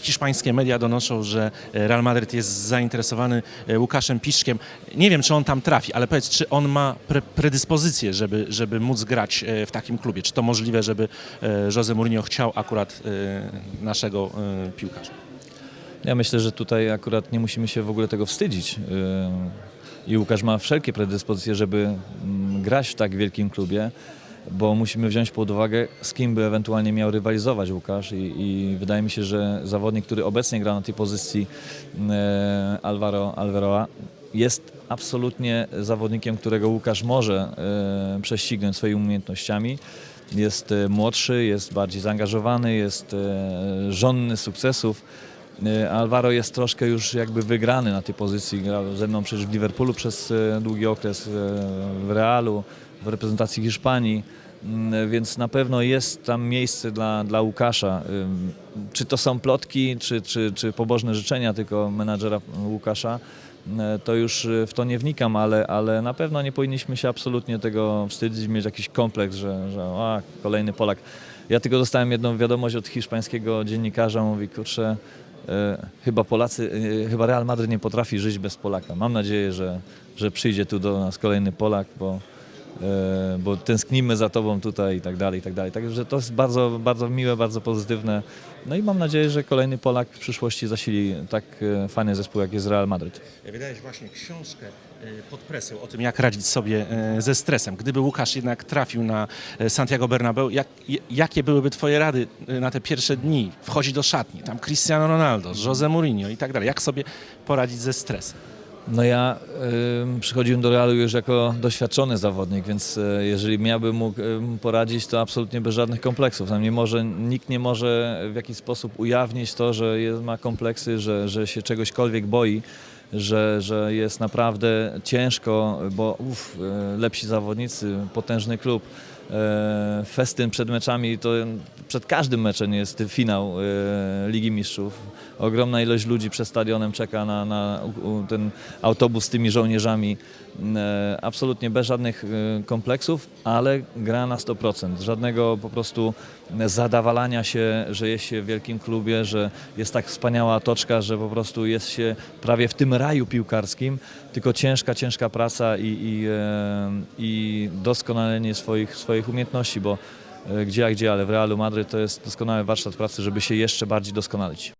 Hiszpańskie media donoszą, że e, Real Madryt jest zainteresowany e, Łukaszem Piszczkiem. Nie wiem, czy on tam trafi, ale powiedz, czy on ma pre predyspozycję, żeby, żeby móc grać e, w takim klubie? Czy to możliwe, żeby Jose Mourinho chciał akurat naszego piłkarza? Ja myślę, że tutaj akurat nie musimy się w ogóle tego wstydzić. I Łukasz ma wszelkie predyspozycje, żeby mm, grać w tak wielkim klubie, bo musimy wziąć pod uwagę, z kim by ewentualnie miał rywalizować Łukasz. I, i wydaje mi się, że zawodnik, który obecnie gra na tej pozycji e, Alvaro Alvaroa, jest absolutnie zawodnikiem, którego Łukasz może e, prześcignąć swoimi umiejętnościami. Jest e, młodszy, jest bardziej zaangażowany, jest e, żonny sukcesów. E, Alvaro jest troszkę już jakby wygrany na tej pozycji. Grał ze mną przecież w Liverpoolu przez e, długi okres, e, w Realu, w reprezentacji Hiszpanii, więc na pewno jest tam miejsce dla, dla Łukasza. Czy to są plotki, czy, czy, czy pobożne życzenia tylko menadżera Łukasza, e, to już e, w to nie wnikam, ale, ale na pewno nie powinniśmy się absolutnie tego wstydzić, mieć jakiś kompleks, że, że a, kolejny Polak. Ja tylko dostałem jedną wiadomość od hiszpańskiego dziennikarza, mówi, kurczę, e, chyba Polacy, e, chyba Real Madryt nie potrafi żyć bez Polaka. Mam nadzieję, że, że przyjdzie tu do nas kolejny Polak, bo, bo tęsknimy za tobą tutaj i tak dalej, i tak dalej. Także to jest bardzo, bardzo miłe, bardzo pozytywne. No i mam nadzieję, że kolejny Polak w przyszłości zasili tak e, fajny zespół, jak jest Real Madryt. Wydałeś właśnie książkę e, pod presją o tym, jak radzić sobie e, ze stresem. Gdyby Łukasz jednak trafił na e, Santiago Bernabeu, jak, jakie byłyby twoje rady e, na te pierwsze dni? Wchodzi do szatni, tam Cristiano Ronaldo, Jose Mourinho i tak dalej. Jak sobie poradzić ze stresem? No ja y, przychodziłem do Realu już jako doświadczony zawodnik, więc y, jeżeli miałbym mógł y, poradzić, to absolutnie bez żadnych kompleksów. Nie może, nikt nie może w jakiś sposób ujawnić to, że jest, ma kompleksy, że, że się czegośkolwiek boi, że, że jest naprawdę ciężko, bo uf, y, lepsi zawodnicy, potężny klub. E, Festyn przed meczami, to przed każdym meczem jest finał e, Ligi Mistrzów. Ogromna ilość ludzi przed stadionem czeka na, na ten autobus z tymi żołnierzami. E, Absolutnie bez żadnych e, kompleksów, ale gra na 100%. Żadnego po prostu zadawalania się, że jest się w wielkim klubie, że jest tak wspaniała otoczka, że po prostu jest się prawie w tym raju piłkarskim, tylko ciężka, ciężka praca i, i, i doskonalenie swoich, swoich umiejętności, bo gdzie jak gdzie, ale w Realu Madryt to jest doskonały warsztat pracy, żeby się jeszcze bardziej doskonalić.